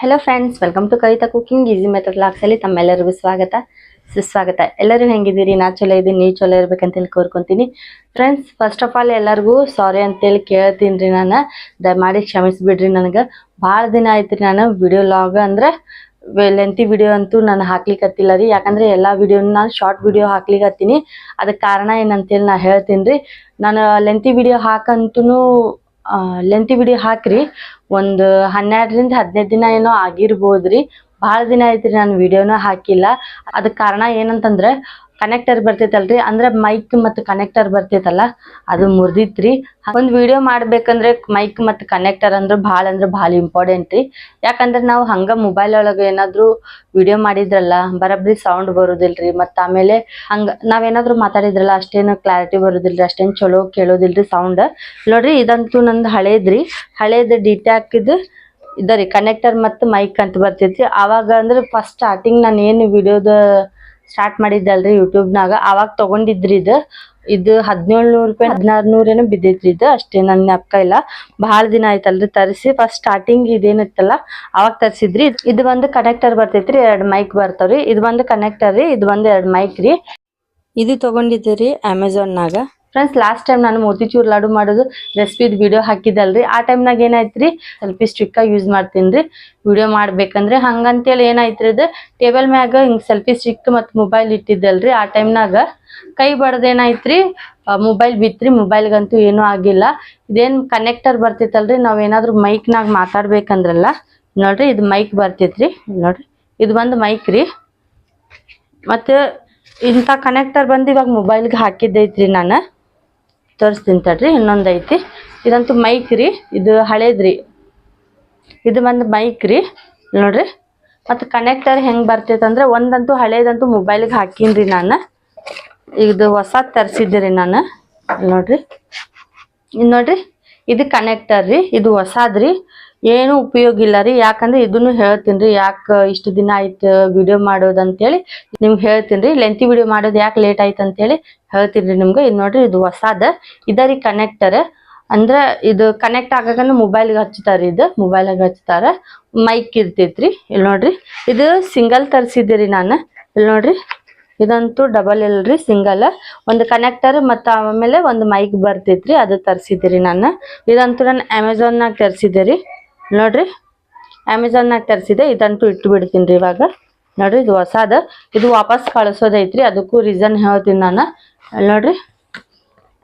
Hello friends welcome to Kavita cooking easy method ಲಾಕ್ಸಲ್ಲಿ ತಮ್ಮೆಲ್ಲರಿಗೂ ಸ್ವಾಗತ. ಸುಸ್ವಾಗತ. ಎಲ್ಲರೂ ಹೆಂಗಿದ್ದೀರಿ? ನಾ ಚಲೋ ಇದ್ದೀನಿ, ನೀವು ಚಲೋ ಇರ್ಬೇಕಂತೇಳಿ ಕೋರ್ಕೊತೀನಿ. ಫ್ರೆಂಡ್ಸ್ ಫಸ್ಟ್ ಆಫ್ ಆಲ್ ಎಲ್ಲರಿಗೂ ಸಾರಿ ಅಂತೇಳಿ ಕೇಳ್ತೀನಿ ರೀ ನಾನು. ದಯಮಾಡಿ ಕ್ಷಮಿಸ್ಬಿಡ್ರಿ ನನಗೆ. ಭಾಳ ದಿನ ಆಯ್ತು ರೀ ನಾನು ವಿಡಿಯೋ ಲಾಗ್ ಅಂದ್ರೆ ಲೆಂತಿ ವಿಡಿಯೋ ಅಂತೂ ನಾನು ಹಾಕ್ಲಿಕ್ಕತ್ತಿಲ್ಲ ರೀ. ಯಾಕಂದ್ರೆ ಎಲ್ಲ ವಿಡಿಯೋನ ನಾನು ಶಾರ್ಟ್ ವಿಡಿಯೋ ಹಾಕ್ಲಿಕ್ಕತ್ತೀನಿ ಅದಕ್ಕೆ ಕಾರಣ ಏನಂತೇಳಿ ನಾನು ಹೇಳ್ತೀನಿ ರೀ. ನಾನು ಲೆಂತಿ ವಿಡಿಯೋ ಹಾಕಂತೂ ಲೆಂತಿ ವಿಡಿಯೋ ಹಾಕ್ರಿ. ಒಂದು ಹನ್ನೆರಡರಿಂದ ಹದಿನೈದು ದಿನ ಏನೋ ಆಗಿರ್ಬೋದ್ರಿ. ಭಾಳ ದಿನ ಐತ್ರಿ ನಾನು ವಿಡಿಯೋನ ಹಾಕಿಲ್ಲ. ಅದಕ್ಕೆ ಕಾರಣ ಏನಂತಂದ್ರೆ ಕನೆಕ್ಟರ್ ಬರ್ತೈತಲ್ರಿ ಅಂದ್ರೆ ಮೈಕ್ ಮತ್ತು ಕನೆಕ್ಟರ್ ಬರ್ತೈತಲ್ಲ ಅದು ಮುರಿದಿತ್ರಿ. ಒಂದು ವಿಡಿಯೋ ಮಾಡ್ಬೇಕಂದ್ರೆ ಮೈಕ್ ಮತ್ತು ಕನೆಕ್ಟರ್ ಅಂದ್ರೆ ಭಾಳ ಅಂದ್ರೆ ಭಾಳ ಇಂಪಾರ್ಟೆಂಟ್ ರೀ. ಯಾಕಂದ್ರೆ ನಾವು ಹಂಗ ಮೊಬೈಲ್ ಒಳಗೆ ಏನಾದ್ರೂ ವಿಡಿಯೋ ಮಾಡಿದ್ರಲ್ಲ, ಬರಬ್ರಿ ಸೌಂಡ್ ಬರೋದಿಲ್ರಿ, ಮತ್ತು ಆಮೇಲೆ ಹಂಗ ನಾವೇನಾದ್ರೂ ಮಾತಾಡಿದ್ರಲ್ಲ, ಅಷ್ಟೇನು ಕ್ಲಾರಿಟಿ ಬರೋದಿಲ್ರಿ, ಅಷ್ಟೇನು ಚಲೋ ಕೇಳೋದಿಲ್ರಿ ಸೌಂಡ್ ನೋಡ್ರಿ, ಇದಂತೂ ನಂದು ಹಳೇದ್ರಿ. ಹಳೇದು ಡಿಟ್ಯಾಕಿದು ಇದರಿ ಕನೆಕ್ಟರ್ ಮತ್ತು ಮೈಕ್ ಅಂತ ಬರ್ತೈತಿ ಆವಾಗ ಅಂದ್ರೆ ಫಸ್ಟ್ ಸ್ಟಾರ್ಟಿಂಗ್ ನಾನು ಏನು ವಿಡಿಯೋದ ಸ್ಟಾರ್ಟ್ ಮಾಡಿದ್ದಲ್ರಿ ಯೂಟ್ಯೂಬ್ನಾಗ ಆವಾಗ ತಗೊಂಡಿದ್ರಿ ಇದು. ಇದು ಹದಿನೇಳು ನೂರು ರೂಪಾಯಿ ಹದಿನಾರು ನೂರೇನೋ ಬಿದ್ದೈತ್ರಿ ಇದು. ಅಷ್ಟೇ ನನ್ನ ಜ್ಞಾಪಕ ಇಲ್ಲ. ಭಾಳ ದಿನ ಆಯ್ತಲ್ರಿ ತರಿಸಿ. ಫಸ್ಟ್ ಸ್ಟಾರ್ಟಿಂಗ್ ಇದೇನಿತ್ತಲ್ಲ ಅವಾಗ ತರಿಸಿದ್ರಿ. ಇದು ಒಂದು ಕನೆಕ್ಟರ್ ಬರ್ತೈತ್ರಿ, ಎರಡು ಮೈಕ್ ಬರ್ತಾವ್ರಿ. ಇದು ಒಂದು ಕನೆಕ್ಟರ್ ರೀ, ಇದು ಒಂದು ಎರಡು ಮೈಕ್ ರೀ. ಇದು ತಗೊಂಡಿದ್ರಿ ರೀ ಅಮೆಝಾನ್ನಾಗ ಫ್ರೆಂಡ್ಸ್ ಲಾಸ್ಟ್ ಟೈಮ್ ನಾನು ಮೋತಿಚೂರ್ ಲಾಡು ಮಾಡೋದು ರೆಸಿಪಿದು ವಿಡಿಯೋ ಹಾಕಿದ್ದಲ್ರಿ. ಆ ಟೈಮ್ನಾಗ ಏನಾಯ್ತು ರೀ ಸ್ವಲ್ಪ ಸ್ಟ್ರಿಕ್ಕಾಗಿ ಯೂಸ್ ಮಾಡ್ತೀನಿ ರೀ ವಿಡಿಯೋ ಮಾಡ್ಬೇಕಂದ್ರೆ ಹಂಗಂತೇಳಿ ಏನಾಯ್ತು ರೀ ಇದು ಟೇಬಲ್ ಮ್ಯಾಗ ಹಿಂಗೆ ಸೆಲ್ಫಿ ಸ್ಟಿಕ್ ಮತ್ತು ಮೊಬೈಲ್ ಇಟ್ಟಿದ್ದಲ್ರಿ. ಆ ಟೈಮ್ನಾಗ ಕೈ ಬಡ್ದೇನಾಯ್ತು ರೀ ಮೊಬೈಲ್ ಬಿತ್ರಿ. ಮೊಬೈಲ್ಗಂತೂ ಏನೂ ಆಗಿಲ್ಲ. ಇದೇನು ಕನೆಕ್ಟರ್ ಬರ್ತಿತ್ತಲ್ರಿ? ನಾವು ಏನಾದರೂ ಮೈಕ್ನಾಗ ಮಾತಾಡ್ಬೇಕಂದ್ರಲ್ಲ, ನೋಡ್ರಿ ಇದು ಮೈಕ್ ಬರ್ತೈತ್ರಿ. ನೋಡ್ರಿ, ಇದು ಒಂದು ಮೈಕ್ ರೀ. ಮತ್ತು ಇಂಥ ಕನೆಕ್ಟರ್ ಬಂದು ಇವಾಗ ಮೊಬೈಲ್ಗೆ ಹಾಕಿದ್ದೈತ್ರಿ ನಾನು. ತೋರಿಸ್ತೀನಿ ತಡ್ರಿ ಇನ್ನೊಂದು ಐತಿ ಇದಂತೂ ಮೈಕ್ ರೀ, ಇದು ಹಳೇದ್ರಿ ಇದು ಒಂದು ಮೈಕ್ ರೀ, ನೋಡ್ರಿ. ಮತ್ತು ಕನೆಕ್ಟರ್ ಹೆಂಗೆ ಬರ್ತೈತೆ ಅಂದ್ರೆ, ಒಂದಂತೂ ಹಳೇದಂತೂ ಮೊಬೈಲ್ಗೆ ಹಾಕೀನಿ ನಾನು. ಇದು ಹೊಸ ತರಿಸಿದ್ದೆ ರೀ ನಾನು. ನೋಡ್ರಿ. ಇದು ನೋಡ್ರಿ, ಇದು ಕನೆಕ್ಟರ್ ರೀ, ಇದು ಹೊಸಾದ್ರಿ ಏನು ಉಪಯೋಗ ಇಲ್ಲ ರೀ. ಯಾಕಂದ್ರೆ ಇದನ್ನು ಹೇಳ್ತೀನಿ ರೀ. ಯಾಕೆ ಇಷ್ಟು ದಿನ ಆಯ್ತು ವಿಡಿಯೋ ಮಾಡೋದು ಅಂತೇಳಿ ನಿಮ್ಗೆ ಹೇಳ್ತೀನಿ ರೀ. ಲೆಂತಿ ವಿಡಿಯೋ ಮಾಡೋದು ಯಾಕೆ ಲೇಟ್ ಆಯ್ತು ಅಂತೇಳಿ ಹೇಳ್ತೀನಿ ರೀ ನಿಮ್ಗೆ. ಇದು ನೋಡ್ರಿ, ಇದು ಹೊಸಾದ. ಇದರಿ ಕನೆಕ್ಟರ್ ಅಂದ್ರೆ ಇದು ಕನೆಕ್ಟ್ ಆಗಕಂದ್ರೆ ಮೊಬೈಲ್ಗೆ ಹಚ್ತಾರೆ ಇದು. ಮೊಬೈಲಾಗ ಹಚ್ತಾರ. ಮೈಕ್ ಇರ್ತೈತ್ರಿ. ಇಲ್ಲಿ ನೋಡ್ರಿ. ಇದು ಸಿಂಗಲ್ ತರಿಸಿದ್ದೆ ರೀ ನಾನು. ಇಲ್ಲಿ ನೋಡ್ರಿ. ಇದಂತೂ ಡಬಲ್ ಇಲ್ರಿ ಸಿಂಗಲ್ ಒಂದು ಕನೆಕ್ಟರ್ ಮತ್ತು ಆಮೇಲೆ ಒಂದು ಮೈಕ್ ಬರ್ತೈತ್ರಿ. ಅದು ತರಿಸಿದ್ದೆ ರೀ ನಾನು. ಇದಂತೂ ನಾನು ಅಮೆಝಾನ್ನಾಗ ತರಿಸಿದ್ದೆ ರೀ ನೋಡ್ರಿ ಅಮೆಝಾನ್ನಾಗ ತರಿಸಿದೆ, ಇದಂತೂ ಇಟ್ಟು ಬಿಡ್ತೀನಿ ರೀ ಇವಾಗ. ನೋಡ್ರಿ, ಇದು ಹೊಸಾದ. ಇದು ವಾಪಸ್ ಕಳಿಸೋದೈತ್ರಿ, ಅದಕ್ಕೂ ರೀಸನ್ ಹೇಳ್ತೀನಿ ನಾನು. ನೋಡ್ರಿ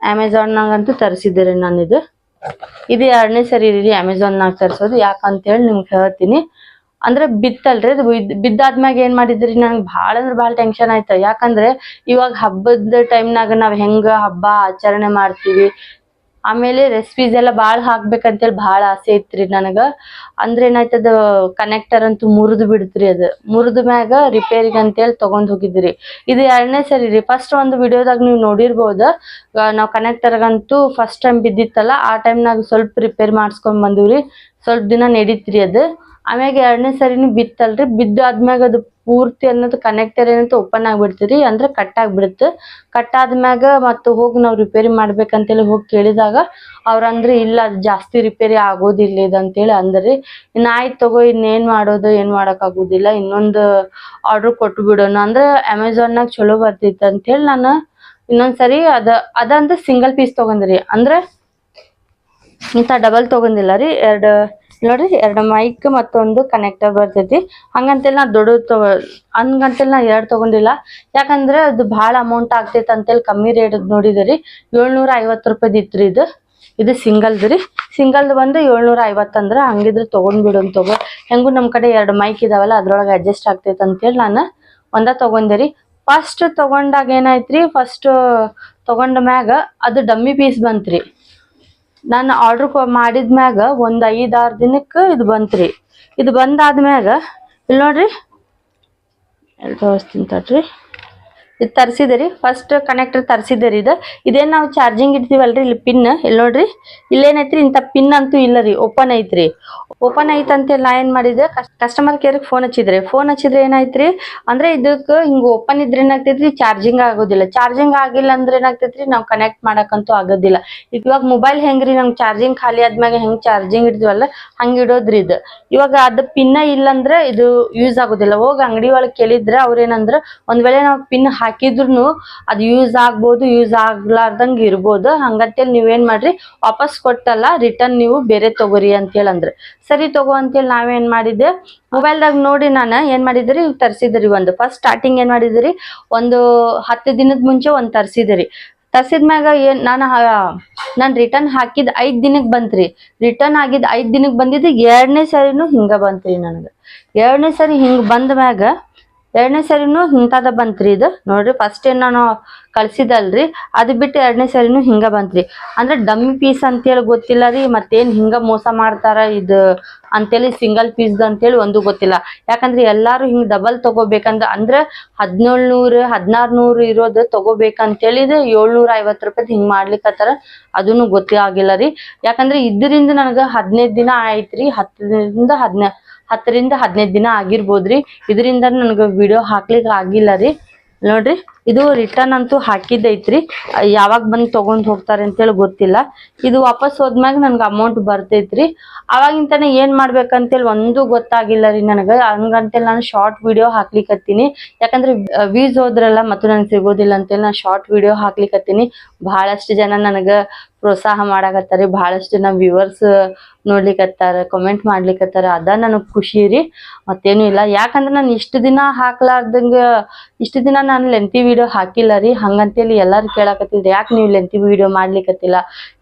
ಅಮೆಝಾನ್ನಾಗಂತೂ ತರಿಸಿದ್ದೆ ರೀ ನಾನು ಇದು. ಇದು ಎರಡನೇ ಸರಿ ರೀ ಅಮೆಝಾನ್ನಾಗ ತರಿಸೋದು, ಯಾಕಂತೇಳಿ ನಿಮ್ಗೆ ಹೇಳ್ತೀನಿ. ಅಂದ್ರೆ ಬಿತ್ತಲ್ರಿ, ಅದು ಬಿದ್ ಬಿದ್ದಾದ್ಮ್ಯಾಗ ಏನ್ ಮಾಡಿದ್ರಿ, ನಂಗೆ ಭಾಳ ಅಂದ್ರೆ ಭಾಳ ಟೆನ್ಷನ್ ಆಯ್ತು. ಯಾಕಂದ್ರೆ ಇವಾಗ ಹಬ್ಬದ ಟೈಮ್ನಾಗ ನಾವ್ ಹೆಂಗ ಹಬ್ಬ ಆಚರಣೆ ಮಾಡ್ತೀವಿ ಆಮೇಲೆ ರೆಸಿಪೀಸ್ ಎಲ್ಲ ಭಾಳ ಹಾಕ್ಬೇಕಂತೇಳಿ ಭಾಳ ಆಸೆ ಐತ್ರಿ ನನಗೆ. ಅಂದ್ರೆ ಏನಾಯ್ತದ ಕನೆಕ್ಟರ್ ಅಂತೂ ಮುರಿದು ಬಿಡ್ತ್ರಿ ಅದು. ಮುರಿದ ಮ್ಯಾಗ ರಿಪೇರಿಗೆ ಅಂತೇಳಿ ತಗೊಂಡ್ ಹೋಗಿದ್ರಿ. ಇದು ಎರಡನೇ ಸರಿ ರೀ. ಫಸ್ಟ್ ಒಂದು ವಿಡಿಯೋದಾಗ ನೀವು ನೋಡಿರ್ಬೋದು. ನಾವು ಕನೆಕ್ಟರ್ಗಂತೂ ಫಸ್ಟ್ ಟೈಮ್ ಬಿದ್ದಿತ್ತಲ್ಲ, ಆ ಟೈಮ್ನಾಗ ಸ್ವಲ್ಪ ರಿಪೇರ್ ಮಾಡಿಸ್ಕೊಂಡ್ ಬಂದಿವ್ರಿ. ಸ್ವಲ್ಪ ದಿನ ನಡೀತ್ರಿ ಅದು. ಆಮ್ಯಾಗ ಎರಡನೇ ಸರಿನೂ ಬಿತ್ತಲ್ರಿ. ಬಿದ್ದು ಆದ್ಮ್ಯಾಗ ಅದು ಪೂರ್ತಿ ಅನ್ನೋದು ಕನೆಕ್ಟರ್ ಏನಂತ ಓಪನ್ ಆಗಿಬಿಡ್ತೀರಿ ಅಂದ್ರೆ ಕಟ್ ಆಗಿಬಿಡುತ್ತೆ. ಕಟ್ ಆದ್ಮ್ಯಾಗ ಮತ್ತು ಹೋಗಿ ನಾವು ರಿಪೇರಿ ಮಾಡ್ಬೇಕಂತೇಳಿ ಹೋಗಿ ಕೇಳಿದಾಗ ಅವ್ರಂದ್ರೆ ಇಲ್ಲ, ಅದು ಜಾಸ್ತಿ ರಿಪೇರಿ ಆಗೋದಿಲ್ಲ ಇದಂತೇಳಿ ಅಂದ್ರಿ. ಇನ್ನು ಆಯ್ತು ತಗೋ, ಇನ್ನೇನ್ ಮಾಡೋದು, ಏನ್ ಮಾಡಕ್ ಆಗುದಿಲ್ಲ. ಇನ್ನೊಂದು ಆರ್ಡರ್ ಕೊಟ್ಟು ಬಿಡೋಣ. ಅಂದ್ರೆ ಅಮೆಝಾನ್ನಾಗ ಚಲೋ ಬರ್ತೈತೆ ಅಂತೇಳಿ ನಾನು ಇನ್ನೊಂದ್ಸರಿ ಅದ, ಅದಂದ್ರೆ ಸಿಂಗಲ್ ಪೀಸ್ ತಗೊಂಡ್ರಿ. ಅಂದ್ರೆ ಇಂಥ ಡಬಲ್ ತಗೊಂಡಿಲ್ಲ ರೀ, ಎರಡು ನೋಡ್ರಿ, ಎರಡು ಮೈಕ್ ಮತ್ತೊಂದು ಕನೆಕ್ಟರ್ ಬರ್ತೈತಿ. ಹಂಗಂತೇಳಿ ನಾ ದೊಡ್ಡ ತಗೋ ಹಂಗಂತೇಳಿ ನಾ ಎರಡು ತಗೊಂಡಿಲ್ಲ. ಯಾಕಂದ್ರೆ ಅದು ಭಾಳ ಅಮೌಂಟ್ ಆಗ್ತೈತೆ ಅಂತೇಳಿ ಕಮ್ಮಿ ರೇಟ್ ನೋಡಿದ್ರಿ ರೀ. ಏಳ್ನೂರ ಐವತ್ತು ರೂಪಾಯ್ದು ಇತ್ತು ರೀ ಇದು ಇದು ಸಿಂಗಲ್ದು ರೀ. ಸಿಂಗಲ್ದು ಬಂದು ಏಳ್ನೂರ ಐವತ್ತು ಅಂದ್ರೆ ಹಂಗಿದ್ರೆ ತೊಗೊಂಡ್ಬಿಡು ಅಂತ ತಗೋ. ಹೆಂಗೂ ನಮ್ಮ ಕಡೆ ಎರಡು ಮೈಕ್ ಇದಾವಲ್ಲ, ಅದ್ರೊಳಗೆ ಅಡ್ಜಸ್ಟ್ ಆಗ್ತೈತೆ ಅಂತೇಳಿ ನಾನು ಒಂದ ತಗೊಂಡೆ ರೀ. ಫಸ್ಟ್ ತಗೊಂಡಾಗ ಏನಾಯ್ತು ರೀ ಫಸ್ಟ್ ತಗೊಂಡ ಮ್ಯಾಗ ಅದು ಡಮ್ಮಿ ಪೀಸ್ ಬಂತ್ರಿ. ನಾನು ಆರ್ಡ್ರ್ ಮಾಡಿದ್ಮ್ಯಾಗ ಒಂದು ಐದಾರು ದಿನಕ್ಕೆ ಇದು ಬಂತ್ರಿ. ಇದು ಬಂದಾದ್ಮ್ಯಾಗ ಇಲ್ಲಿ ನೋಡ್ರಿ. ಎಲ್ಲಿ ತೋರಿಸ್ತೀನಿ ತಡ್ರಿ. ಇದು ತರಿಸಿದೆ ರೀ. ಫಸ್ಟ್ ಕನೆಕ್ಟರ್ ತರಿಸಿದೆ ರೀ ಇದು. ಇದೇನು ನಾವು ಚಾರ್ಜಿಂಗ್ ಇಡ್ತೀವಲ್ರಿ, ಇಲ್ಲಿ ಪಿನ್ ಇಲ್ಲಿ ನೋಡ್ರಿ. ಇಲ್ಲೇನೈತ್ರಿ, ಇಂಥ ಪಿನ್ ಅಂತೂ ಇಲ್ಲ ರೀ. ಓಪನ್ ಐತ್ರಿ. ಓಪನ್ ಐತೆ ಅಂತೇಳಿ ನಾ ಏನು ಮಾಡಿದೆ? ಕಸ್ಟಮರ್ ಕೇರ್ಗೆ ಫೋನ್ ಹಚ್ಚಿದ್ರೆ. ಫೋನ್ ಹಚ್ಚಿದ್ರೆ ಏನಾಯ್ತ್ರಿ? ಅಂದರೆ ಇದಕ್ಕೆ ಹಿಂಗೆ ಓಪನ್ ಇದ್ರೆ ಏನಾಗ್ತೈತ್ರಿ? ಚಾರ್ಜಿಂಗ್ ಆಗೋದಿಲ್ಲ. ಚಾರ್ಜಿಂಗ್ ಆಗಿಲ್ಲ ಅಂದ್ರೆ ಏನಾಗ್ತೈತ್ರಿ? ನಾವು ಕನೆಕ್ಟ್ ಮಾಡೋಕ್ಕಂತೂ ಆಗೋದಿಲ್ಲ. ಇವಾಗ ಮೊಬೈಲ್ ಹೆಂಗ್ರಿ? ನಮ್ಗೆ ಚಾರ್ಜಿಂಗ್ ಖಾಲಿ ಆದ್ಮ್ಯಾಗ ಹೆಂಗ್ ಚಾರ್ಜಿಂಗ್ ಇಡ್ತೀವಲ್ಲ, ಹಂಗೆ ಇಡೋದ್ರಿ ಇದು. ಇವಾಗ ಅದು ಪಿನ್ನ ಇಲ್ಲಂದ್ರೆ ಇದು ಯೂಸ್ ಆಗೋದಿಲ್ಲ. ಹೋಗಿ ಅಂಗಡಿ ಒಳಗೆ ಕೇಳಿದ್ರೆ ಅವ್ರೇನಂದ್ರೆ ಒಂದ್ ವೇಳೆ ನಾವು ಪಿನ್ ಹಾಕಿದ್ರು ಅದು ಯೂಸ್ ಆಗ್ಬೋದು ಯೂಸ್ ಆಗ್ಲಾರ್ದಂಗ ಇರ್ಬೋದು. ಹಂಗಂತೇಳಿ ನೀವೇನ್ ಮಾಡ್ರಿ, ವಾಪಸ್ ಕೊಟ್ಟಲ್ಲ ರಿಟರ್ನ್ ನೀವು ಬೇರೆ ತಗೋರಿ ಅಂತೇಳಿ ಅಂದ್ರೆ. ಸರಿ ತಗೋ ಅಂತೇಳಿ ನಾವೇನ್ ಮಾಡಿದ್ದೆ ಮೊಬೈಲ್ದಾಗ ನೋಡಿ ನಾನು ಏನ್ ಮಾಡಿದ್ರಿ ತರಿಸಿದ್ರಿ ಒಂದು. ಫಸ್ಟ್ ಸ್ಟಾರ್ಟಿಂಗ್ ಏನ್ ಮಾಡಿದ್ರಿ ಒಂದು ಹತ್ತು ದಿನದ ಮುಂಚೆ ಒಂದ್ ತರಿಸಿದ್ರಿ. ತರ್ಸಿದ್ಮ್ಯಾಗ ಏನ್, ನಾನು ನಾನು ರಿಟರ್ನ್ ಹಾಕಿದ ಐದ್ ದಿನಕ್ಕೆ ಬಂತ್ರಿ. ರಿಟರ್ನ್ ಆಗಿದ್ ಐದ್ ದಿನಕ್ಕೆ ಬಂದಿದ್ದು ಎರಡನೇ ಸರಿನೂ ಹಿಂಗ ಬಂತ್ರಿ ನನಗೆ. ಎರಡನೇ ಸರಿ ಹಿಂಗ ಬಂದ ಮ್ಯಾಗ ಎರಡನೇ ಸರಿನೂ ಇಂಥದ ಬಂತ್ರಿ ಇದು. ನೋಡ್ರಿ ಫಸ್ಟ್ ಏನು ನಾನು ಕಳ್ಸಿದಲ್ರಿ, ಅದು ಬಿಟ್ಟು ಎರಡನೇ ಸರಿನೂ ಹಿಂಗ ಬಂತ್ರಿ. ಅಂದ್ರೆ ಡಮ್ಮಿ ಪೀಸ್ ಅಂತೇಳಿ ಗೊತ್ತಿಲ್ಲ ರೀ, ಮತ್ತೇನು ಹಿಂಗ ಮೋಸ ಮಾಡ್ತಾರ ಇದು ಅಂತೇಳಿ ಸಿಂಗಲ್ ಪೀಸ್ ಅಂತೇಳಿ ಒಂದು ಗೊತ್ತಿಲ್ಲ. ಯಾಕಂದ್ರೆ ಎಲ್ಲಾರು ಹಿಂಗ ಡಬಲ್ ತಗೋಬೇಕಂದ್ರೆ ಅಂದ್ರೆ ಹದಿನೇಳು ನೂರು ಹದಿನಾರು ನೂರು ಇರೋದು ತಗೋಬೇಕಂತೇಳಿ ಏಳ್ನೂರ ಐವತ್ತು ರೂಪಾಯಿ ಹಿಂಗೆ ಮಾಡ್ಲಿಕ್ಕತ್ತಾರ ಅದನ್ನು ಗೊತ್ತಾಗಿಲ್ಲ ರೀ. ಯಾಕಂದ್ರೆ ಇದರಿಂದ ನನಗೆ ಹದಿನೈದು ದಿನ ಆಯ್ತ್ರಿ, ಹತ್ತರಿಂದ ಹದಿನ ಹತ್ತರಿಂದ ಹದಿನೈದು ದಿನ ಆಗಿರ್ಬೋದ್ರಿ. ಇದರಿಂದ ನನಗೆ ವಿಡಿಯೋ ಹಾಕ್ಲಿಕ್ಕೆ ಆಗಿಲ್ಲ ರೀ. ನೋಡ್ರಿ, ಇದು ರಿಟರ್ನ್ ಅಂತೂ ಹಾಕಿದ್ದೈತ್ರಿ. ಯಾವಾಗ ಬಂದು ತಗೊಂಡ್ ಹೋಗ್ತಾರೆ ಅಂತೇಳಿ ಗೊತ್ತಿಲ್ಲ. ಇದು ವಾಪಸ್ ಹೋದ್ಮ್ಯಾಗ ನನ್ಗೆ ಅಮೌಂಟ್ ಬರ್ತೈತ್ರಿ. ಅವಾಗಿಂತನೇ ಏನ್ ಮಾಡ್ಬೇಕಂತೇಳಿ ಒಂದು ಗೊತ್ತಾಗಿಲ್ಲ ರೀ ನನಗೆ. ಹಂಗಂತೇಳಿ ನಾನು ಶಾರ್ಟ್ ವಿಡಿಯೋ ಹಾಕ್ಲಿಕ್ಕತ್ತೀನಿ ಯಾಕಂದ್ರೆ ವೀಸ್ ಹೋದ್ರಲ್ಲ ಮತ್ತು ನನಗೆ ಸಿಗೋದಿಲ್ಲ ಅಂತೇಳಿ ನಾನು ಶಾರ್ಟ್ ವಿಡಿಯೋ ಹಾಕ್ಲಿಕ್ಕತ್ತೀನಿ ಬಹಳಷ್ಟು ಜನ ನನಗೆ ಪ್ರೋತ್ಸಾಹ ಮಾಡಾಕತ್ತಾರೆ. ಬಹಳಷ್ಟು ಜನ ವ್ಯೂವರ್ಸ್ ನೋಡ್ಲಿಕತ್ತಾರ ಕಮೆಂಟ್ ಮಾಡ್ಲಿಕ್ಕತ್ತಾರ ಅದ ನನಗ್ ಖುಷಿ ರೀ. ಮತ್ತೇನು ಇಲ್ಲ. ಯಾಕಂದ್ರೆ ನಾನು ಇಷ್ಟು ದಿನ ಹಾಕ್ಲಾರ್ದಂಗ, ಇಷ್ಟು ದಿನ ನಾನು ಲೆಂತಿ ವಿಡಿಯೋ ಹಾಕಿಲ್ಲ ರೀ. ಹಂಗಂತೇಳಿ ಎಲ್ಲಾರು ಕೇಳಾಕತ್ತಿದ್ರು ಯಾಕೆ ನೀವು ಲೆಂತಿ ವಿಡಿಯೋ ಮಾಡ್ಲಿಕ್ಕತ್ತಿಲ್ಲ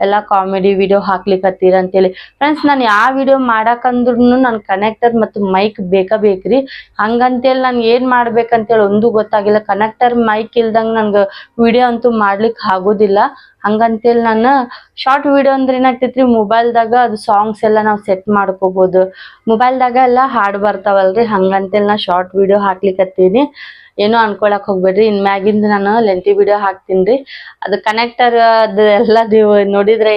ಎಲ್ಲ ಕಾಮಿಡಿ ವಿಡಿಯೋ ಹಾಕ್ಲಿಕ್ಕತ್ತೀರ ಅಂತೇಳಿ. ಫ್ರೆಂಡ್ಸ್ ನಾನು ಯಾವ ವಿಡಿಯೋ ಮಾಡಾಕಂದ್ರೂ ನನ್ ಕನೆಕ್ಟರ್ ಮತ್ತು ಮೈಕ್ ಬೇಕಾ ಬೇಕ್ರಿ ಹಂಗಂತೇಳಿ ನಾನು ಏನ್ ಮಾಡ್ಬೇಕಂತೇಳಿ ಒಂದು ಗೊತ್ತಾಗಿಲ್ಲ. ಕನೆಕ್ಟರ್ ಮೈಕ್ ಇಲ್ದಂಗ ನನ್ಗೆ ವಿಡಿಯೋ ಅಂತೂ ಮಾಡ್ಲಿಕ್ಕೆ ಆಗೋದಿಲ್ಲ. ಹಂಗಂತೇಳಿ ನಾನು ಶಾರ್ಟ್ ವಿಡಿಯೋ ಅಂದ್ರೆ ಏನಾಗ್ತೈತ್ರಿ ಮೊಬೈಲ್ದಾಗ ಅದು ಸಾಂಗ್ಸ್ ಎಲ್ಲ ನಾವು ಸೆಟ್ ಮಾಡ್ಕೋಬಹುದು ಮೊಬೈಲ್ದಾಗ ಎಲ್ಲ ಹಾಡ್ ಬರ್ತಾವಲ್ರಿ ಹಂಗಂತೇಳಿ ನಾ ಶಾರ್ಟ್ ವಿಡಿಯೋ ಹಾಕ್ಲಿಕತ್ತೀನಿ. ಏನೋ ಅನ್ಕೊಳಕ್ ಹೋಗ್ಬೇಡ್ರಿ, ಇನ್ ಮ್ಯಾಗಿಂದ ನಾನು ಲೆಂಟಿ ವಿಡಿಯೋ ಹಾಕ್ತೀನಿ ಅದು ಕನೆಕ್ಟರ್ ಅದು ಎಲ್ಲ ನೀವು ನೋಡಿದ್ರೆ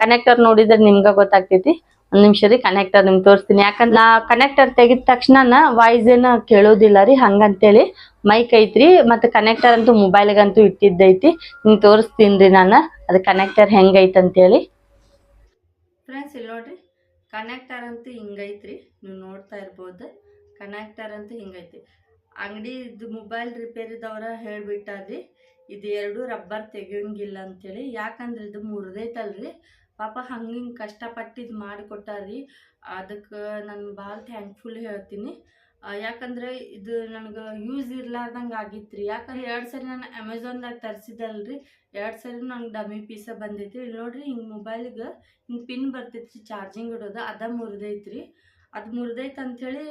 ಕನೆಕ್ಟರ್ ನೋಡಿದ್ರೆ ನಿಮ್ಗ ಗೊತ್ತಾಗ್ತೈತಿ. ಒಂದ್ ನಿಮಿಷ ರೀ ಕನೆಕ್ಟರ್ ನಿಮ್ಗೆ ತೋರಿಸ್ತೀನಿ. ಯಾಕಂದ್ರೆ ನಾ ಕನೆಕ್ಟರ್ ತೆಗಿದ ತಕ್ಷಣ ವಾಯ್ಸ್ ಏನ ಕೇಳೋದಿಲ್ಲ ರೀ, ಹಂಗಂತೇಳಿ. ಮೈಕ್ ಐತ್ರಿ, ಮತ್ತೆ ಕನೆಕ್ಟರ್ ಅಂತೂ ಮೊಬೈಲ್ಗಂತೂ ಇಟ್ಟಿದ್ದೈತಿ. ನಿಮ್ಗೆ ತೋರಿಸ್ತೀನಿ ರೀ ನಾನು, ಅದು ಕನೆಕ್ಟರ್ ಹೆಂಗೈತೆ ಅಂತೇಳಿ ಫ್ರೆಂಡ್ಸ್ ಇಲ್ಲಿ ನೋಡ್ರಿ ಕನೆಕ್ಟರ್ ಅಂತೂ ಹಿಂಗೈತ್ರಿ. ನೀವು ನೋಡ್ತಾ ಇರ್ಬೋದು ಕನೆಕ್ಟರ್ ಅಂತೂ ಹಿಂಗೈತಿ ಅಂಗಡಿ ಇದು ಮೊಬೈಲ್ ರಿಪೇರಿದವ್ರ ಹೇಳಿಬಿಟ್ಟಾರ್ರಿ, ಇದು ಎರಡು ರಬ್ಬರ್ ತೆಗಿಯಂಗಿಲ್ಲ ಅಂತೇಳಿ. ಯಾಕಂದ್ರೆ ಇದು ಮುರಿದೈತಲ್ರಿ ಪಾಪ ಹಂಗೆ ಹಿಂಗೆ ಕಷ್ಟಪಟ್ಟು ಇದು ಮಾಡಿಕೊಟ್ಟಾರ್ರಿ. ಅದಕ್ಕೆ ನಾನು ಭಾಳ ಥ್ಯಾಂಕ್ಫುಲ್ ಹೇಳ್ತೀನಿ. ಯಾಕಂದ್ರೆ ಇದು ನನಗೆ ಯೂಸ್ ಇರ್ಲಾರ್ದಂಗೆ ಆಗಿತ್ತು ರೀ ಯಾಕಂದ್ರೆ ಎರಡು ಸರಿ ನಾನು ಅಮೆಝಾನ್ದಾಗ ತರಿಸಿದಲ್ರಿ, ಎರಡು ಸರಿ ನಂಗೆ ಡಮ್ಮಿ ಪೀಸ ಬಂದೈತಿ ಇಲ್ಲಿ ನೋಡ್ರಿ ಹಿಂಗೆ ಮೊಬೈಲಿಗೆ ಹಿಂಗೆ ಪಿನ್ ಬರ್ತೈತಿ ಚಾರ್ಜಿಂಗ್ ಇಡೋದು, ಅದ ಮುರಿದೈತ್ರಿ. ಅದು ಮುರಿದೈತೆ ಅಂಥೇಳಿ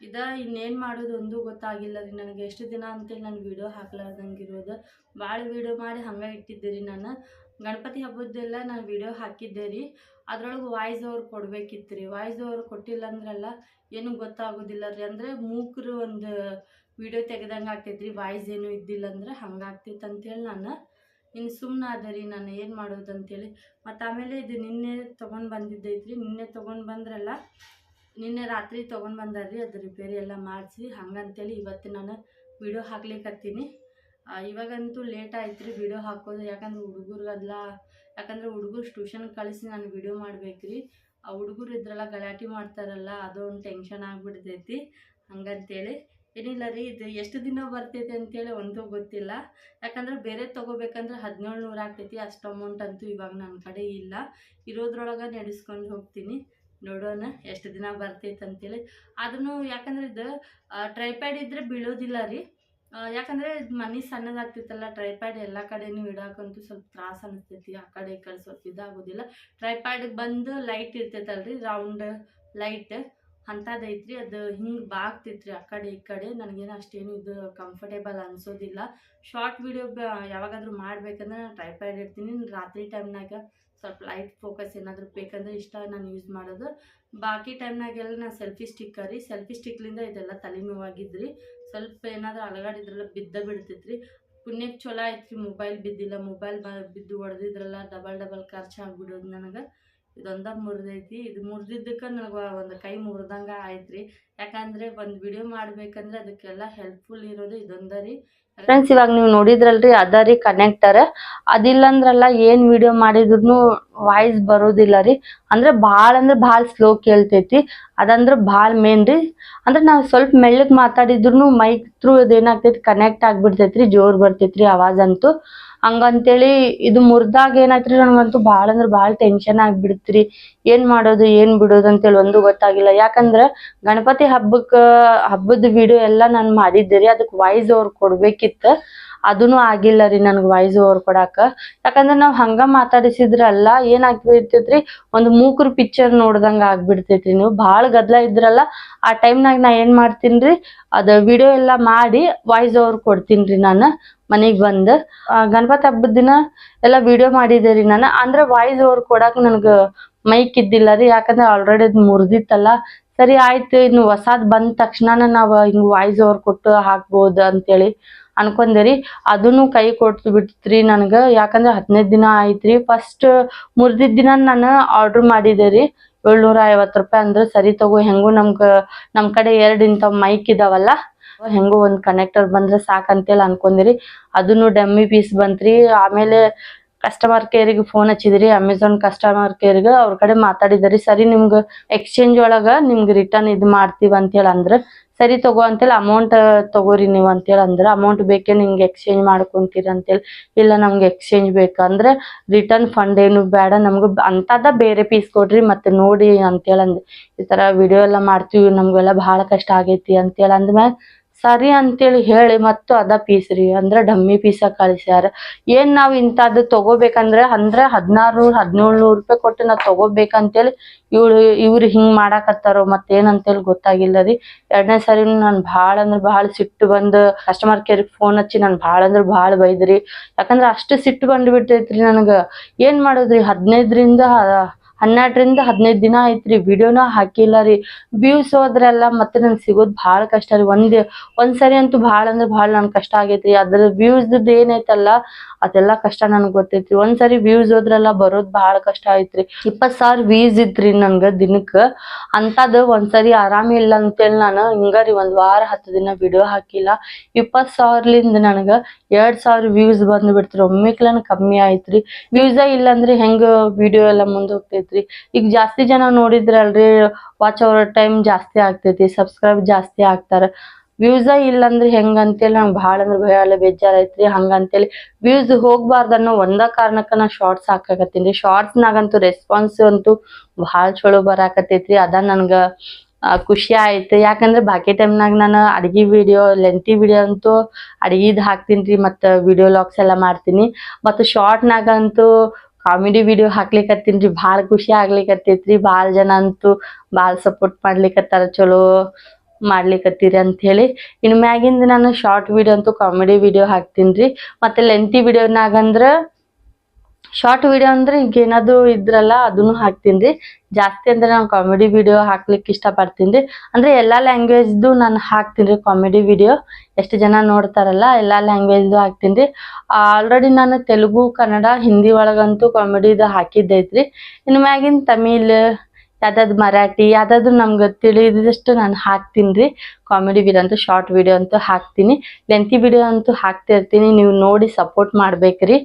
ಇದ ಇನ್ನೇನು ಮಾಡೋದು ಒಂದು ಗೊತ್ತಾಗಿಲ್ಲ ರೀ ನನಗೆ. ಎಷ್ಟು ದಿನ ಅಂತೇಳಿ ನಾನು ವಿಡಿಯೋ ಹಾಕ್ಲಾರ್ದಂಗೆ ಇರೋದು ಭಾಳ ವಿಡಿಯೋ ಮಾಡಿ ಹಂಗೆ ಇಟ್ಟಿದ್ದೆ ರೀ ನಾನು. ಗಣಪತಿ ಹಬ್ಬದ್ದೆಲ್ಲ ನಾನು ವಿಡಿಯೋ ಹಾಕಿದ್ದೆ ರೀ. ಅದ್ರೊಳಗೆ ವಾಯ್ಸ್ ಓವರ್ ಕೊಡ್ಬೇಕಿತ್ತು ರೀ ವಾಯ್ಸ್ ಓವರ್ ಕೊಟ್ಟಿಲ್ಲ ಅಂದ್ರಲ್ಲ ಏನೂ ಗೊತ್ತಾಗೋದಿಲ್ಲ ರೀ. ಅಂದರೆ ಮೂಕರು ಒಂದು ವಿಡಿಯೋ ತೆಗೆದಂಗೆ ಆಗ್ತೈತೆ ರೀ ವಾಯ್ಸ್ ಏನೂ ಇದ್ದಿಲ್ಲ ಅಂದ್ರೆ ಹಂಗೆ ಆಗ್ತೈತೆ ಅಂತೇಳಿ ನಾನು ಇನ್ನು ಸುಮ್ಮನೆ ಅದ ರೀ ನಾನು ಏನು ಮಾಡೋದು ಅಂತೇಳಿ. ಮತ್ತು ಆಮೇಲೆ ಇದು ನಿನ್ನೆ ತೊಗೊಂಡು ಬಂದಿದ್ದೈತ್ರಿ. ನಿನ್ನೆ ತೊಗೊಂಡು ಬಂದ್ರಲ್ಲ ನಿನ್ನೆ ರಾತ್ರಿ ತೊಗೊಂಡು ಬಂದಾರ್ರಿ ಅದು ರಿಪೇರಿ ಎಲ್ಲ ಮಾಡಿಸಿ ಹಂಗಂತೇಳಿ ಇವತ್ತು ನಾನು ವಿಡಿಯೋ ಹಾಕ್ಲಿಕ್ಕತ್ತೀನಿ ಇವಾಗಂತೂ ಲೇಟ್ ಆಯ್ತು ರೀ ವಿಡಿಯೋ ಹಾಕೋದು. ಯಾಕಂದ್ರೆ ಹುಡುಗರಿಗೆಲ್ಲ ಯಾಕಂದ್ರೆ ಹುಡುಗರು ಟ್ಯೂಷನ್ ಕಳಿಸಿ ನಾನು ವಿಡಿಯೋ ಮಾಡ್ಬೇಕ್ರಿ. ಆ ಹುಡುಗರು ಇದ್ರಲ್ಲ ಗಲಾಟೆ ಮಾಡ್ತಾರಲ್ಲ, ಅದೊಂದು ಟೆನ್ಷನ್ ಆಗಿಬಿಡ್ತೈತಿ. ಹಂಗಂತೇಳಿ, ಏನಿಲ್ಲ ರೀ, ಇದು ಎಷ್ಟು ದಿನ ಬರ್ತೈತೆ ಅಂತೇಳಿ ಒಂದು ಗೊತ್ತಿಲ್ಲ. ಯಾಕಂದ್ರೆ ಬೇರೆ ತೊಗೋಬೇಕಂದ್ರೆ ಹದಿನೇಳು ನೂರು ಆಗ್ತೈತಿ. ಅಷ್ಟು ಅಮೌಂಟ್ ಅಂತೂ ಇವಾಗ ನನ್ನ ಕಡೆ ಇಲ್ಲ. ಇರೋದ್ರೊಳಗೆ ನಡೆಸ್ಕೊಂಡು ಹೋಗ್ತೀನಿ. ನೋಡೋಣ ಎಷ್ಟು ದಿನ ಬರ್ತೈತೆ ಅಂತೇಳಿ ಆದ್ರೂ ಯಾಕಂದ್ರೆ ಇದು ಟ್ರೈಪ್ಯಾಡ್ ಇದ್ರೆ ಬೀಳೋದಿಲ್ಲ ರೀ. ಯಾಕಂದ್ರೆ ಮನೆ ಸಣ್ಣದಾಗ್ತಿತ್ತಲ್ಲ ಟ್ರೈಪ್ಯಾಡ್ ಎಲ್ಲ ಕಡೆನೂ ಇಡೋಕ್ಕಂತೂ ಸ್ವಲ್ಪ ತ್ರಾಸ ಅನಿಸ್ತೈತಿ, ಆ ಕಡೆ ಈ ಕಡೆ ಸ್ವಲ್ಪ ಇದಾಗೋದಿಲ್ಲ. ಟ್ರೈಪ್ಯಾಡ್ಗೆ ಬಂದು ಲೈಟ್ ಇರ್ತೈತಲ್ರಿ ರೌಂಡ್ ಲೈಟ್ ಅಂಥದ್ದೈತ್ರಿ ಅದು ಹಿಂಗೆ ಬಾಗ್ತಿತ್ರಿ ಆ ಕಡೆ ಈ ಕಡೆ. ನನಗೇನು ಅಷ್ಟೇನು ಇದು ಕಂಫರ್ಟೇಬಲ್ ಅನ್ಸೋದಿಲ್ಲ. ಶಾರ್ಟ್ ವಿಡಿಯೋ ಯಾವಾಗಾದರೂ ಮಾಡ್ಬೇಕಂದ್ರೆ ನಾನು ಟ್ರೈಪ್ಯಾಡ್ ಇಡ್ತೀನಿ. ರಾತ್ರಿ ಟೈಮ್ನಾಗ ಸ್ವಲ್ಪ ಲೈಟ್ ಫೋಕಸ್ ಏನಾದರೂ ಬೇಕಂದ್ರೆ ಇಷ್ಟ ನಾನು ಯೂಸ್ ಮಾಡೋದು. ಬಾಕಿ ಟೈಮ್ನಾಗೆಲ್ಲ ನಾನು ಸೆಲ್ಫಿ ಸ್ಟಿಕ್ ರೀ. ಸೆಲ್ಫಿ ಸ್ಟಿಕ್ಲಿಂದ ಇದೆಲ್ಲ ತಲೆನೋವಾಗಿದ್ರಿ ಸ್ವಲ್ಪ ಏನಾದರೂ ಅಲಗಾಡಿದ್ರೆಲ್ಲ ಬಿದ್ದ ಬಿಡ್ತೈತ್ರಿ. ಪುಣ್ಯಕ್ಕೆ ಚಲೋ ಐತ್ರಿ ಮೊಬೈಲ್ ಬಿದ್ದಿಲ್ಲ. ಮೊಬೈಲ್ ಬಿದ್ದು ಹೊಡೆದಿದ್ರಲ್ಲ ಡಬಲ್ ಡಬಲ್ ಖರ್ಚು ಆಗ್ಬಿಡೋದು ನನಗೆ. ಇದೊಂದ ಮುರಿದೈತಿ, ಇದು ಮುರಿದಿದ್ದಕ್ಕೆ ನನಗೆ ಒಂದು ಕೈ ಮುರಿದಂಗೆ ಆಯ್ತು ಯಾಕಂದರೆ ಒಂದು ವಿಡಿಯೋ ಮಾಡ್ಬೇಕಂದ್ರೆ ಅದಕ್ಕೆಲ್ಲ ಹೆಲ್ಪ್ಫುಲ್ ಇರೋದು ಇದೊಂದ ರೀ ಫ್ರೆಂಡ್ಸ್ ಇವಾಗ ನೀವು ನೋಡಿದ್ರಲ್ರಿ ಅದ ರೀ ಕನೆಕ್ಟರ್ ಅದಿಲ್ಲಂದ್ರಲ್ಲ ಏನ್ ವಿಡಿಯೋ ಮಾಡಿದ್ರು ವಾಯ್ಸ್ ಬರೋದಿಲ್ಲ ರೀ ಅಂದ್ರೆ ಭಾಳ ಅಂದ್ರೆ ಭಾಳ ಸ್ಲೋ ಕೇಳ್ತೈತಿ. ಅದಂದ್ರೆ ಭಾಳ ಮೇನ್ ರೀ. ಅಂದ್ರೆ ನಾವು ಸ್ವಲ್ಪ ಮೆಳ್ಳಗ್ ಮಾತಾಡಿದ್ರು ಮೈಕ್ ಥ್ರೂ ಅದೇನಾಗ್ತೈತಿ ಕನೆಕ್ಟ್ ಆಗ್ಬಿಡ್ತೈತ್ರಿ, ಜೋರ್ ಬರ್ತೈತ್ರಿ ಆವಾಜ್ ಅಂತೂ. ಹಂಗಂತೇಳಿ ಇದು ಮುರಿದಾಗ ಏನಾಯ್ತ್ರಿ ನನಗಂತೂ ಭಾಳ ಅಂದ್ರೆ ಭಾಳ ಟೆನ್ಷನ್ ಆಗ್ಬಿಡ್ತ್ರಿ. ಏನ್ ಮಾಡೋದು, ಏನ್ ಬಿಡೋದು ಅಂತೇಳಿ ಒಂದು ಗೊತ್ತಾಗಿಲ್ಲ. ಯಾಕಂದ್ರ ಗಣಪತಿ ಹಬ್ಬಕ್ಕ ಹಬ್ಬದ ವಿಡಿಯೋ ಎಲ್ಲ ನಾನು ಮಾಡಿದ್ದೆ ರೀ. ಅದಕ್ಕೆ ವಾಯ್ಸ್ ಓವರ್ ಕೊಡ್ಬೇಕಿತ್ತು. ಅದೂ ಆಗಿಲ್ಲ ರೀ ನನಗೆ ವಾಯ್ಸ್ ಓವರ್ ಕೊಡಾಕ. ಯಾಕಂದ್ರೆ ನಾವು ಹಂಗ ಮಾತಾಡಿಸಿದ್ರಲ್ಲ ಏನಾಗ್ಬಿಡ್ತೈತ್ರಿ ಒಂದು ಮೂಕರು ಪಿಕ್ಚರ್ ನೋಡ್ದಂಗ ಆಗ್ಬಿಡ್ತೈತ್ರಿ ನೀವು. ಭಾಳ ಗದ್ಲ ಇದ್ರಲ್ಲ, ಆ ಟೈಮ್ನಾಗ ನಾ ಏನ್ ಮಾಡ್ತೀನಿ ರೀ ಅದ ವಿಡಿಯೋ ಎಲ್ಲ ಮಾಡಿ ವಾಯ್ಸ್ ಓವರ್ ಕೊಡ್ತೀನಿ ರೀ ನಾನು, ಮನೆಗೆ ಬಂದು. ಗಣಪತಿ ಹಬ್ಬದ ದಿನ ಎಲ್ಲ ವಿಡಿಯೋ ಮಾಡಿದೆ ರೀ ನಾನು. ಅಂದ್ರೆ ವಾಯ್ಸ್ ಓವರ್ ಕೊಡಕ್ಕೆ ನನಗೆ ಮೈಕ್ ಇದ್ದಿಲ್ಲ ರೀ. ಯಾಕಂದ್ರೆ ಆಲ್ರೆಡಿ ಅದು ಮುರಿದಿತ್ತಲ್ಲ. ಸರಿ, ಆಯ್ತು, ಇನ್ನು ಹೊಸಾದ್ ಬಂದ ತಕ್ಷಣ ನಾವು ಹಿಂಗ್ ವಾಯ್ಸ್ ಓವರ್ ಕೊಟ್ಟು ಹಾಕ್ಬೋದು ಅಂತೇಳಿ. ಅನ್ಕೊಂಡೆ ರೀ ಅದನ್ನು ಕೈ ಕೊಟ್ಟು ಬಿಡ್ತ್ರಿ ನನಗೆ. ಯಾಕಂದ್ರೆ ಹದಿನೈದು ದಿನ ಆಯ್ತ್ರಿ. ಫಸ್ಟ್ ಮುರಿದಿದ್ದ ದಿನ ನಾನು ಆರ್ಡ್ರ್ ಮಾಡಿದೆ ರೀ ಏಳ್ನೂರ ಐವತ್ತು ರೂಪಾಯಿ ಅಂದ್ರೆ ಸರಿ ತಗೋ, ಹೆಂಗೂ ನಮ್ಗೆ ನಮ್ಮ ಕಡೆ ಎರಡು ಇಂಥವು ಮೈಕ್ ಇದಾವಲ್ಲ, ಹೆಂಗೋ ಒಂದು ಕನೆಕ್ಟರ್ ಬಂದ್ರೆ ಸಾಕಂತೇಳಿ ಅನ್ಕೊಂಡಿರಿ. ಅದನ್ನು ಡಮ್ಮಿ ಪೀಸ್ ಬಂತ್ರಿ. ಆಮೇಲೆ ಕಸ್ಟಮರ್ ಕೇರಿಗೆ ಫೋನ್ ಹಚ್ಚಿದ್ರಿ. ಅಮೆಝಾನ್ ಕಸ್ಟಮರ್ ಕೇರ್ಗೆ ಅವ್ರ ಕಡೆ ಮಾತಾಡಿದ್ರಿ. ಸರಿ, ನಿಮ್ಗೆ ಎಕ್ಸ್ಚೇಂಜ್ ಒಳಗ ನಿಮ್ಗೆ ರಿಟರ್ನ್ ಇದು ಮಾಡ್ತೀವಿ ಅಂತೇಳಿ ಅಂದ್ರೆ ಸರಿ ತಗೋ ಅಂತೇಳಿ ಅಮೌಂಟ್ ತಗೋರಿ ನೀವು ಅಂತೇಳಿ ಅಂದ್ರೆ ಅಮೌಂಟ್ ಬೇಕೇ ನಿಮ್ಗೆ ಎಕ್ಸ್ಚೇಂಜ್ ಮಾಡ್ಕೊಂತೀರಿ ಅಂತೇಳಿ. ಇಲ್ಲ ನಮ್ಗೆ ಎಕ್ಸ್ಚೇಂಜ್ ಬೇಕಂದ್ರೆ ರಿಟರ್ನ್ ಫಂಡ್ ಏನು ಬೇಡ, ನಮ್ಗೆ ಅಂತದ ಬೇರೆ ಪೀಸ್ ಕೊಡ್ರಿ ಮತ್ತೆ ನೋಡಿ ಅಂತೇಳಿ ಅಂದೆ ಈ ಥರ ವಿಡಿಯೋ ಎಲ್ಲ ಮಾಡ್ತೀವಿ, ನಮ್ಗೆಲ್ಲ ಭಾಳ ಕಷ್ಟ ಆಗೈತಿ ಅಂತೇಳಿ ಅಂದ್ಮೇಲೆ ಸರಿ ಅಂತೇಳಿ ಹೇಳಿ, ಮತ್ತು ಅದ ಪೀಸ್ ರೀ. ಅಂದ್ರೆ ಡಮ್ಮಿ ಪೀಸ ಕಳಿಸ್ಯಾರ. ಏನ್ ನಾವ್ ಇಂಥದ್ದು ತಗೋಬೇಕಂದ್ರೆ, ಅಂದ್ರೆ ಹದಿನಾರು ಹದಿನೇಳು ನೂರು ರೂಪಾಯಿ ಕೊಟ್ಟು ನಾವ್ ತಗೋಬೇಕಂತೇಳಿ ಇವ್ರು ಇವ್ರು ಹಿಂಗ್ ಮಾಡಾಕತ್ತಾರೋ ಮತ್ತೇನಂತೇಳಿ ಗೊತ್ತಾಗಿಲ್ಲ ರೀ. ಎರಡನೇ ಸರಿ ನಾನು ಭಾಳ ಅಂದ್ರೆ ಭಾಳ ಸಿಟ್ಟು ಬಂದು ಕಸ್ಟಮರ್ ಕೇರಿಗೆ ಫೋನ್ ಹಚ್ಚಿ ನಾನು ಭಾಳ ಅಂದ್ರೆ ಭಾಳ ಬೈದ್ರಿ. ಯಾಕಂದ್ರೆ ಅಷ್ಟು ಸಿಟ್ಟು ಬಂದು ಬಿಟ್ಟೈತ್ರಿ ನನಗೆ. ಏನ್ ಮಾಡೋದ್ರಿ? ಹದಿನೈದರಿಂದ ಹನ್ನೆರಡರಿಂದ ಹದಿನೈದು ದಿನ ಐತ್ರಿ. ವಿಡಿಯೋನ ಹಾಕಿಲ್ಲ ರೀ. ವ್ಯೂಸ್ ಹೋದ್ರೆಲ್ಲ ಮತ್ತೆ ನಂಗೆ ಸಿಗೋದು ಭಾಳ ಕಷ್ಟ ರೀ. ಒಂದ್, ಒಂದ್ಸರಿ ಅಂತೂ ಭಾಳ ಅಂದ್ರೆ ಭಾಳ ನನ್ಗೆ ಕಷ್ಟ ಆಗೈತ್ರಿ. ಅದ್ರ ವ್ಯೂಸ್ದು ಏನೈತಲ್ಲ ಅದೆಲ್ಲ ಕಷ್ಟ ನನಗೆ ಗೊತ್ತೈತ್ರಿ. ಒಂದ್ಸರಿ ವ್ಯೂಸ್ ಹೋದ್ರೆಲ್ಲ ಬರೋದ್ ಬಹಳ ಕಷ್ಟ ಐತ್ರಿ ಇಪ್ಪತ್ ಸಾವಿರ ವ್ಯೂಸ್ ಇತ್ರಿ ನನ್ಗ ದಿನಕ್ಕ. ಅಂತದ್ ಒಂದ್ಸರಿ ಆರಾಮ ಇಲ್ಲ ಅಂತೇಳಿ ನಾನು ಹಿಂಗಾರಿ ಒಂದ್ ವಾರ ಹತ್ತು ದಿನ ವಿಡಿಯೋ ಹಾಕಿಲ್ಲ. ಇಪ್ಪತ್ ಸಾವಿರಲಿಂದ ನನಗ ಎರಡ್ ಸಾವಿರ ವ್ಯೂಸ್ ಬಂದ್ ಬಿಡ್ತ್ರಿ. ಒಮ್ಮೆಕ್ಲನ್ ಕಮ್ಮಿ ಆಯ್ತ್ರಿ. ವ್ಯೂಸೇ ಇಲ್ಲ ಅಂದ್ರೆ ಹೆಂಗ ವಿಡಿಯೋ ಎಲ್ಲ ಮುಂದೆ ಹೋಗ್ತೈತ್ರಿ? ಈಗ ಜಾಸ್ತಿ ಜನ ನೋಡಿದ್ರಲ್ರಿ ವಾಚ್ ಅವರ್ ಟೈಮ್ ಜಾಸ್ತಿ ಆಗ್ತೈತಿ ಸಬ್ಸ್ಕ್ರೈಬ್ ಜಾಸ್ತಿ ಆಗ್ತಾರ. ವ್ಯೂಸ ಇಲ್ಲ ಅಂದ್ರೆ ಹೆಂಗಂತೇಳಿ ನಂಗೆ ಭಾಳ ಅಂದ್ರೆ ಭಾಳ ಬೇಜಾರ್ ಐತ್ರಿ ಹಂಗಂತೇಳಿ. ವ್ಯೂಸ್ ಹೋಗ್ಬಾರ್ದು ಅನ್ನೋ ಒಂದ ಕಾರಣಕ್ಕ ನಾ ಶಾರ್ಟ್ಸ್ ಹಾಕಾಕತ್ತೀನಿ ರೀ. ಶಾರ್ಟ್ಸ್ನಾಗಂತೂ ರೆಸ್ಪಾನ್ಸ್ ಅಂತೂ ಭಾಳ ಚಲೋ ಬರಾಕತ್ತೈತ್ರಿ. ಅದ ನನ್ಗ ಖುಷಿ ಆಯ್ತು ಯಾಕಂದ್ರೆ ಬಾಕಿ ಟೈಮ್ನಾಗ ನಾನು ಅಡ್ಗಿ ವಿಡಿಯೋ ಲೆಂತಿ ವಿಡಿಯೋ ಅಂತೂ ಅಡ್ಗಿದ್ ಹಾಕ್ತೀನಿ ರೀ, ಮತ್ತು ವಿಡಿಯೋ ಲಾಗ್ಸ್ ಎಲ್ಲ ಮಾಡ್ತೀನಿ. ಮತ್ತು ಶಾರ್ಟ್ನಾಗ ಅಂತೂ ಕಾಮಿಡಿ ವಿಡಿಯೋ ಹಾಕ್ಲಿಕ್ಕತ್ತೀನಿ ರೀ. ಭಾಳ ಖುಷಿ ಆಗ್ಲಿಕತ್ತೈತ್ರಿ. ಭಾಳ ಜನ ಅಂತೂ ಭಾಳ ಸಪೋರ್ಟ್ ಮಾಡ್ಲಿಕ್ಕತ್ತಾರ ಚಲೋ ಮಾಡ್ಲಿಕತ್ತೀರಿ ಅಂತ ಹೇಳಿ ಇನ್ನು ಮ್ಯಾಗಿಂದ ನಾನು ಶಾರ್ಟ್ ವಿಡಿಯೋ ಅಂತೂ ಕಾಮಿಡಿ ವಿಡಿಯೋ ಹಾಕ್ತೀನಿ ರೀ ಮತ್ತು ಲೆಂತಿ ವಿಡಿಯೋನಾಗಂದ್ರೆ ಶಾರ್ಟ್ ವಿಡಿಯೋ ಅಂದ್ರೆ ಈಗ ಏನಾದ್ರು ಇದ್ರಲ್ಲ ಅದನ್ನು ಹಾಕ್ತೀನಿ ರೀ ಜಾಸ್ತಿ ಅಂದ್ರೆ ನಾನು ಕಾಮಿಡಿ ವಿಡಿಯೋ ಹಾಕ್ಲಿಕ್ಕೆ ಇಷ್ಟಪಡ್ತೀನಿ ರೀ ಅಂದ್ರೆ ಎಲ್ಲ ಲ್ಯಾಂಗ್ವೇಜ್ದು ನಾನು ಹಾಕ್ತೀನಿ ರೀ ಕಾಮಿಡಿ ವಿಡಿಯೋ ಎಷ್ಟು ಜನ ನೋಡ್ತಾರಲ್ಲ ಎಲ್ಲ ಲ್ಯಾಂಗ್ವೇಜ್ದು ಹಾಕ್ತೀನಿ ರೀ ಆಲ್ರೆಡಿ ನಾನು ತೆಲುಗು, ಕನ್ನಡ, ಹಿಂದಿ ಒಳಗಂತೂ ಕಾಮಿಡಿದು ಹಾಕಿದ್ದೈತ್ರಿ. ಇನ್ನು ಮ್ಯಾಗಿನ ತಮಿಳ್ ಯಾವ್ದಾದ್ರು ಮರಾಠಿ, ಯಾವ್ದಾದ್ರು ನಮ್ಗೆ ತಿಳಿದಷ್ಟು ನಾನು ಹಾಕ್ತೀನಿ ರೀ. ಕಾಮಿಡಿ ವಿಡಿಯೋ ಅಂತೂ ಶಾರ್ಟ್ ವಿಡಿಯೋ ಅಂತೂ ಹಾಕ್ತೀನಿ. ಲೆಂತಿ ವಿಡಿಯೋ ಅಂತೂ ಹಾಕ್ತಾ ಇರ್ತೀನಿ. ನೀವು ನೋಡಿ ಸಪೋರ್ಟ್ ಮಾಡ್ಬೇಕ್ರಿ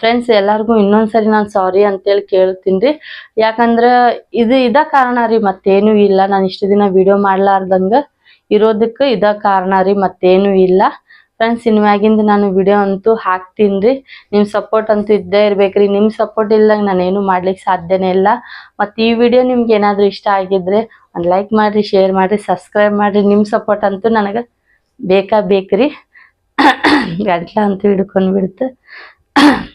ಫ್ರೆಂಡ್ಸ್ ಎಲ್ಲರಿಗೂ ಇನ್ನೊಂದ್ಸರಿ ನಾನು ಸಾರಿ ಅಂತೇಳಿ ಕೇಳ್ತೀನಿ ರೀ. ಯಾಕಂದ್ರೆ ಇದು ಇದ ಕಾರಣ ರೀ, ಮತ್ತೇನು ಇಲ್ಲ. ನಾನು ಇಷ್ಟು ದಿನ ವಿಡಿಯೋ ಮಾಡ್ಲಾರ್ದಂಗೆ ಇರೋದಕ್ಕೆ ಇದ ಕಾರಣ ರೀ, ಮತ್ತೇನು ಇಲ್ಲ. ಫ್ರೆಂಡ್ಸ್, ಇನ್ಮ್ಯಾಗಿಂದ ನಾನು ವಿಡಿಯೋ ಅಂತೂ ಹಾಕ್ತೀನಿ. ರೀ ನಿಮ್ಮ ಸಪೋರ್ಟ್ ಅಂತೂ ಇದ್ದೇ ಇರಬೇಕ್ರಿ. ನಿಮ್ಮ ಸಪೋರ್ಟ್ ಇಲ್ದಂಗೆ ನಾನೇನು ಮಾಡ್ಲಿಕ್ಕೆ ಸಾಧ್ಯನೇ ಇಲ್ಲ. ಮತ್ತು ಈ ವಿಡಿಯೋ ನಿಮ್ಗೆ ಏನಾದರೂ ಇಷ್ಟ ಆಗಿದ್ರೆ ಒಂದು ಲೈಕ್ ಮಾಡಿರಿ ಶೇರ್ ಮಾಡಿರಿ ಸಬ್ಸ್ಕ್ರೈಬ್ ಮಾಡಿರಿ. ನಿಮ್ಮ ಸಪೋರ್ಟ್ ಅಂತೂ ನನಗೆ ಬೇಕಾ ಬೇಕ್ರಿ. ಗಂಟ್ಲ ಅಂತೂ ಹಿಡ್ಕೊಂಡು ಬಿಡ್ತು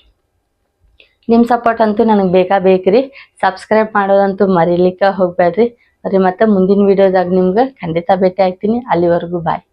ನಿಮ್ಮ ಸಪೋರ್ಟ್ ಅಂತೂ ನನಗೆ ಬೇಕಾ ಬೇಕ್ರಿ. ಸಬ್ಸ್ಕ್ರೈಬ್ ಮಾಡೋದಂತೂ ಮರಿಲಿಕ್ಕೆ ಹೋಗ್ಬೇಡ್ರಿ. ಬರೀ ಮತ್ತೆ ಮುಂದಿನ ವಿಡಿಯೋದಾಗ ನಿಮ್ಗೆ ಖಂಡಿತ ಭೇಟಿ ಆಗ್ತೀನಿ. ಅಲ್ಲಿವರೆಗೂ ಬಾಯ್